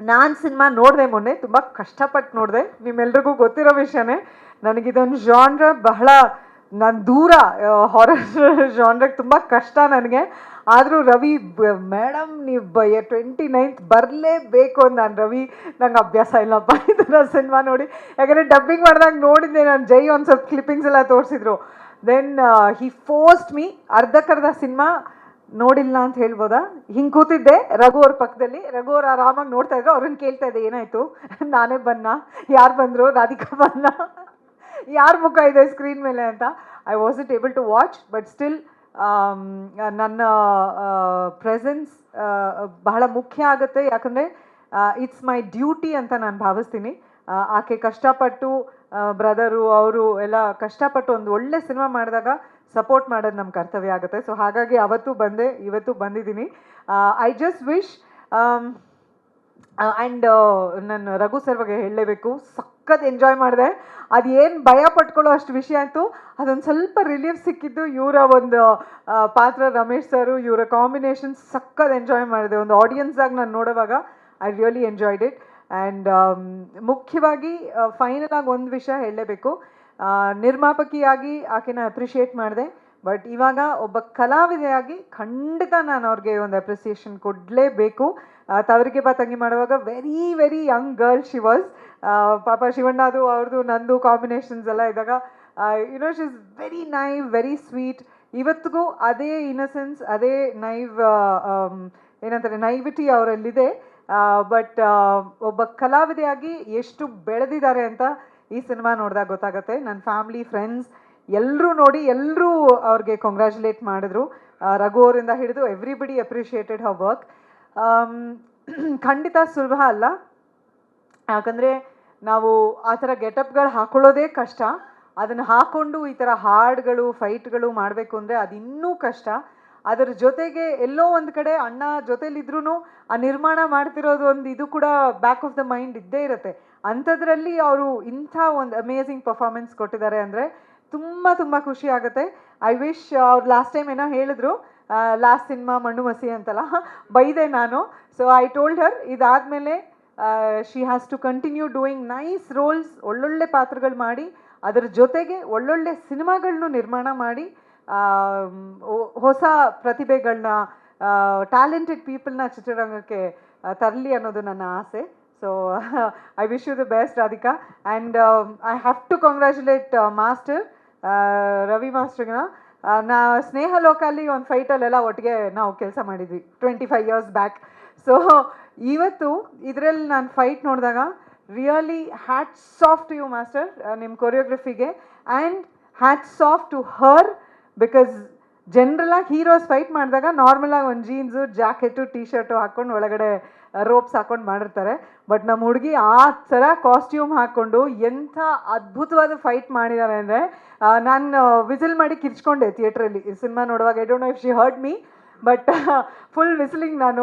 ನಾನು ಸಿನಿಮಾ ನೋಡಿದೆ ಮೊನ್ನೆ, ತುಂಬ ಕಷ್ಟಪಟ್ಟು ನೋಡಿದೆ. ನಿಮ್ಮೆಲ್ರಿಗೂ ಗೊತ್ತಿರೋ ವಿಷಯನೇ, ನನಗಿದೊಂದು ಜಾನ್ರ ಬಹಳ, ನಾನು ದೂರ ಹಾರರ್ ಜಾನ್ರಕ್ಕೆ ತುಂಬ ಕಷ್ಟ ನನಗೆ. ಆದರೂ ರವಿ ಮೇಡಮ್ ನೀವು ಬ ಟ್ವೆಂಟಿ ನೈನ್ತ್ ಬರಲೇಬೇಕು ಅಂತ ನಾನು ರವಿ, ನಂಗೆ ಅಭ್ಯಾಸ ಇಲ್ಲಪ್ಪ ಇದನ್ನ ಸಿನಿಮಾ ನೋಡಿ. ಯಾಕಂದರೆ ಡಬ್ಬಿಂಗ್ ಮಾಡಿದಾಗ ನೋಡಿದ್ದೆ ನಾನು, ಜೈ ಒಂದು ಸ್ವಲ್ಪ ಕ್ಲಿಪ್ಪಿಂಗ್ಸ್ ಎಲ್ಲ ತೋರಿಸಿದ್ರು. ದೆನ್ ಹಿ ಫೋಸ್ಟ್ ಮೀ ಅರ್ಧಕ್ಕರ್ಧ ಸಿನಿಮಾ ನೋಡಿಲ್ಲ ಅಂತ ಹೇಳ್ಬೋದಾ? ಹಿಂಗೆ ಕೂತಿದ್ದೆ, ರಘು ಅವ್ರ ಪಕ್ಕದಲ್ಲಿ ರಘು ಅವ್ರು ಆರಾಮಾಗಿ ನೋಡ್ತಾ ಇದ್ರು. ಅವ್ರನ್ನ ಕೇಳ್ತಾ ಇದ್ದೆ, ಏನಾಯ್ತು? ನಾನೇ ಬನ್ನ. ಯಾರು ಬಂದರು? ರಾಧಿಕಾ ಬನ್ನ? ಯಾರ ಮುಖ ಇದೆ ಸ್ಕ್ರೀನ್ ಮೇಲೆ ಅಂತ? I was it able to watch but still ನನ್ನ ಪ್ರೆಸೆನ್ಸ್ ಬಹಳ ಮುಖ್ಯ ಆಗುತ್ತೆ. ಯಾಕಂದರೆ ಇಟ್ಸ್ ಮೈ ಡ್ಯೂಟಿ ಅಂತ ನಾನು ಭಾವಿಸ್ತೀನಿ. ಆಕೆ ಕಷ್ಟಪಟ್ಟು ಬ್ರದರು, ಅವರು ಎಲ್ಲ ಕಷ್ಟಪಟ್ಟು ಒಂದು ಒಳ್ಳೆ ಸಿನಿಮಾ ಮಾಡಿದಾಗ ಸಪೋರ್ಟ್ ಮಾಡೋದು ನಮ್ಮ ಕರ್ತವ್ಯ ಆಗುತ್ತೆ. ಸೊ ಹಾಗಾಗಿ ಅವತ್ತು ಬಂದೆ, ಇವತ್ತು ಬಂದಿದ್ದೀನಿ. ಐ ಜಸ್ಟ್ ವಿಶ್ ಆ್ಯಂಡ್ ನಾನು ರಘು ಸರ್ ಬಗ್ಗೆ ಹೇಳಲೇಬೇಕು. ಸಖತ್ ಎಂಜಾಯ್ ಮಾಡಿದೆ. ಅದು ಏನು ಭಯ ಪಟ್ಕೊಳ್ಳೋ ಅಷ್ಟು ವಿಷಯ ಆಯಿತು. ಅದೊಂದು ಸ್ವಲ್ಪ ರಿಲೀಫ್ ಸಿಕ್ಕಿದ್ದು ಇವರ ಒಂದು ಪಾತ್ರ ರಮೇಶ್ ಸರು, ಇವರ ಕಾಂಬಿನೇಷನ್ ಸಖತ್ ಎಂಜಾಯ್ ಮಾಡಿದೆ. ಒಂದು ಆಡಿಯನ್ಸಾಗಿ ನಾನು ನೋಡುವಾಗ I really enjoyed it and ಮುಖ್ಯವಾಗಿ ಫೈನಲ್ ಆಗಿ ಒಂದು ವಿಷಯ ಹೇಳಲೇಬೇಕು. ನಿರ್ಮಾಪಕಿಯಾಗಿ ಆಕೆನ ಅಪ್ರಿಷಿಯೇಟ್ ಮಾಡಿದೆ. ಬಟ್ ಇವಾಗ ಒಬ್ಬ ಕಲಾವಿದೆಯಾಗಿ ಖಂಡಿತ ನಾನು ಅವ್ರಿಗೆ ಒಂದು ಅಪ್ರಿಸಿಯೇಷನ್ ಕೊಡಲೇಬೇಕು. ತವರಿಗೆ ಬಾ ತಂಗಿ ಮಾಡುವಾಗ very very young girl she was ಪಾಪ ಶಿವಣ್ಣದು ಅವ್ರದ್ದು ನಂದು ಕಾಂಬಿನೇಷನ್ಸ್ ಎಲ್ಲ ಇದ್ದಾಗ you know she is very naive very sweet ಇವತ್ತಿಗೂ ಅದೇ ಇನ್ನಸೆನ್ಸ್ ಅದೇ ನೈವ್ ಏನಂತಾರೆ ನೈವಿಟಿ ಅವರಲ್ಲಿದೆ. ಬಟ್ ಒಬ್ಬ ಕಲಾವಿದೆಯಾಗಿ ಎಷ್ಟು ಬೆಳೆದಿದ್ದಾರೆ ಅಂತ ಈ ಸಿನಿಮಾ ನೋಡಿದಾಗ ಗೊತ್ತಾಗುತ್ತೆ. ನನ್ನ ಫ್ಯಾಮ್ಲಿ ಫ್ರೆಂಡ್ಸ್ ಎಲ್ಲರೂ ನೋಡಿ ಎಲ್ಲರೂ ಅವ್ರಿಗೆ ಕಂಗ್ರ್ಯಾಚುಲೇಟ್ ಮಾಡಿದ್ರು. ರಘು ಅವರಿಂದ ಹಿಡಿದು ಎವ್ರಿಬಡಿ ಅಪ್ರಿಷಿಯೇಟೆಡ್ ಹರ್ ವರ್ಕ್ ಖಂಡಿತ ಸುಲಭ ಅಲ್ಲ. ಯಾಕಂದರೆ ನಾವು ಆ ಥರ ಗೆಟಪ್ಗಳು ಹಾಕೊಳ್ಳೋದೇ ಕಷ್ಟ. ಅದನ್ನು ಹಾಕ್ಕೊಂಡು ಈ ಥರ ಹಾಡುಗಳು ಫೈಟ್ಗಳು ಮಾಡಬೇಕು ಅಂದರೆ ಅದು ಕಷ್ಟ. ಅದರ ಜೊತೆಗೆ ಎಲ್ಲೋ ಒಂದು ಕಡೆ ಅಣ್ಣ ಜೊತೆಲಿದ್ರೂ ಆ ನಿರ್ಮಾಣ ಮಾಡ್ತಿರೋದು ಒಂದು ಇದು ಕೂಡ ಬ್ಯಾಕ್ ಆಫ್ ದ ಮೈಂಡ್ ಇದ್ದೇ ಇರುತ್ತೆ. ಅಂಥದ್ರಲ್ಲಿ ಅವರು ಇಂಥ ಒಂದು ಅಮೇಝಿಂಗ್ ಪರ್ಫಾರ್ಮೆನ್ಸ್ ಕೊಟ್ಟಿದ್ದಾರೆ ಅಂದರೆ ತುಂಬ ತುಂಬ ಖುಷಿ ಆಗುತ್ತೆ. ಐ ವಿಶ್ ಅವ್ರು ಲಾಸ್ಟ್ ಟೈಮ್ ಏನೋ ಹೇಳಿದ್ರು ಲಾಸ್ಟ್ ಸಿನಿಮಾ ಮಣ್ಣು ಮಸಿ ಅಂತಲ್ಲ, ಬೈದೆ ನಾನು. ಸೊ ಐ ಟೋಲ್ಡ್ ಹರ್ ಇದಾದಮೇಲೆ she has to continue doing nice roles ಒಳ್ಳೊಳ್ಳೆ ಪಾತ್ರಗಳು ಮಾಡಿ, ಅದರ ಜೊತೆಗೆ ಒಳ್ಳೊಳ್ಳೆ ಸಿನಿಮಾಗಳನ್ನೂ ನಿರ್ಮಾಣ ಮಾಡಿ ಹೊಸ ಪ್ರತಿಭೆಗಳನ್ನ ಟ್ಯಾಲೆಂಟೆಡ್ ಪೀಪಲ್ನ ಚಿತ್ರರಂಗಕ್ಕೆ ತರಲಿ ಅನ್ನೋದು ನನ್ನ ಆಸೆ. So I wish you the best Radhika and I have to congratulate master Ravi ಮಾಸ್ಟರ್ನ ನಾ ಸ್ನೇಹ ಲೋಕಲ್ಲಿ ಒಂದು ಫೈಟಲ್ಲೆಲ್ಲ ಒಟ್ಟಿಗೆ ನಾವು ಕೆಲಸ ಮಾಡಿದ್ವಿ twenty five years back so ಇವತ್ತು ಇದರಲ್ಲಿ ನಾನು ಫೈಟ್ ನೋಡಿದಾಗ really hats off to you master ನಿಮ್ಮ ಕೊರಿಯೋಗ್ರಫಿಗೆ and hats off to her because ಜನರಲಾಗಿ heroes fight ಮಾಡಿದಾಗ ನಾರ್ಮಲಾಗಿ ಒಂದು ಜೀನ್ಸು ಜಾಕೆಟು ಟಿ ಶರ್ಟು ಹಾಕ್ಕೊಂಡು ಒಳಗಡೆ ರೋಪ್ಸ್ ಹಾಕ್ಕೊಂಡು ಮಾಡಿರ್ತಾರೆ. ಬಟ್ ನಮ್ಮ ಹುಡುಗಿ ಆ ಥರ ಕಾಸ್ಟ್ಯೂಮ್ ಹಾಕ್ಕೊಂಡು ಎಂಥ ಅದ್ಭುತವಾದ ಫೈಟ್ ಮಾಡಿದ್ದಾರೆ ಅಂದರೆ ನಾನು ವಿಸಿಲ್ ಮಾಡಿ ಕಿರ್ಚ್ಕೊಂಡೆ ಥಿಯೇಟ್ರಲ್ಲಿ ಈ ಸಿನಿಮಾ ನೋಡುವಾಗ I don't know if she heard me but full whistling ನಾನು,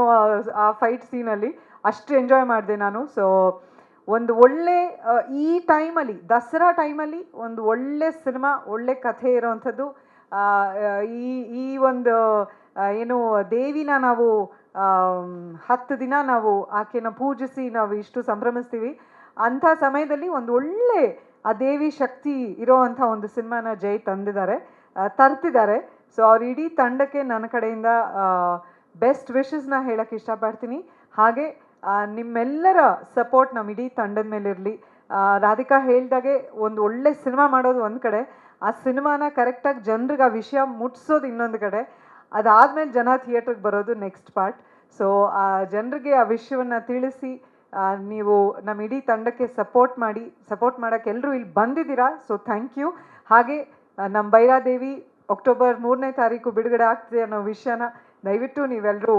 ಆ- ಫೈಟ್ ಸೀನಲ್ಲಿ ಅಷ್ಟು ಎಂಜಾಯ್ ಮಾಡಿದೆ ನಾನು. ಸೊ ಒಂದು ಒಳ್ಳೆ ಈ ಟೈಮಲ್ಲಿ ದಸರಾ ಟೈಮಲ್ಲಿ ಒಂದು ಒಳ್ಳೆ ಸಿನಿಮಾ, ಒಳ್ಳೆ ಕಥೆ ಇರೋವಂಥದ್ದು ಈ ಈ ಒಂದು ಏನು ದೇವಿನ ನಾವು ಹತ್ತು ದಿನ ನಾವು ಆಕೆನ ಪೂಜಿಸಿ ನಾವು ಇಷ್ಟು ಸಂಭ್ರಮಿಸ್ತೀವಿ. ಅಂಥ ಸಮಯದಲ್ಲಿ ಒಂದು ಒಳ್ಳೆ, ಆ ದೇವಿ ಶಕ್ತಿ ಇರೋವಂಥ ಒಂದು ಸಿನಿಮಾನ ಜೈ ತಂದಿದ್ದಾರೆ ತರ್ತಿದ್ದಾರೆ. ಸೊ, ಅವ್ರ ಇಡೀ ತಂಡಕ್ಕೆ ನನ್ನ ಕಡೆಯಿಂದ ಬೆಸ್ಟ್ ವಿಶಸ್ನ ಹೇಳಕ್ಕೆ ಇಷ್ಟಪಡ್ತೀನಿ. ಹಾಗೆ ನಿಮ್ಮೆಲ್ಲರ ಸಪೋರ್ಟ್ ನಮ್ಮ ಇಡೀ ತಂಡದ ಮೇಲಿರಲಿ. ರಾಧಿಕಾ ಹೇಳಿದಾಗೆ ಒಂದು ಒಳ್ಳೆ ಸಿನಿಮಾ ಮಾಡೋದು ಒಂದು ಕಡೆ, ಆ ಸಿನಿಮಾನ ಕರೆಕ್ಟಾಗಿ ಜನರಿಗೆ ಆ ವಿಷಯ ಮುಟ್ಸೋದು ಇನ್ನೊಂದು ಕಡೆ. ಅದಾದಮೇಲೆ ಜನ ಥಿಯೇಟ್ರಿಗೆ ಬರೋದು ನೆಕ್ಸ್ಟ್ ಪಾರ್ಟ್ ಸೊ ಆ ಜನರಿಗೆ ಆ ವಿಷಯವನ್ನು ತಿಳಿಸಿ ನೀವು ನಮ್ಮ ಇಡೀ ತಂಡಕ್ಕೆ ಸಪೋರ್ಟ್ ಮಾಡಿ ಸಪೋರ್ಟ್ ಮಾಡೋಕ್ಕೆ ಎಲ್ಲರೂ ಇಲ್ಲಿ ಬಂದಿದ್ದೀರಾ? ಸೊ ಥ್ಯಾಂಕ್ ಯು ಹಾಗೆ ನಮ್ಮ ಭೈರಾದೇವಿ ಅಕ್ಟೋಬರ್ ಮೂರನೇ ತಾರೀಕು ಬಿಡುಗಡೆ ಆಗ್ತಿದೆ ಅನ್ನೋ ವಿಷಯನ ದಯವಿಟ್ಟು ನೀವೆಲ್ಲರೂ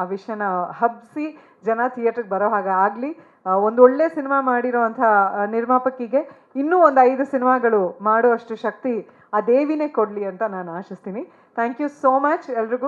ಆ ವಿಷಯನ ಹಬ್ಬಿಸಿ ಜನ ಥಿಯೇಟ್ರಿಗೆ ಬರೋ ಹಾಗೆ ಆಗಲಿ. ಒಂದು ಒಳ್ಳೆ ಸಿನಿಮಾ ಮಾಡಿರೋವಂಥ ನಿರ್ಮಾಪಕಿಗೆ ಇನ್ನೂ ಒಂದು ಐದು ಸಿನಿಮಾಗಳು ಮಾಡುವಷ್ಟು ಶಕ್ತಿ ಆ ದೇವಿನೇ ಕೊಡಲಿ ಅಂತ ನಾನು ಆಶಿಸ್ತೀನಿ. ಥ್ಯಾಂಕ್ ಯು ಸೋ ಮಚ್ ಎಲ್ರಿಗೂ.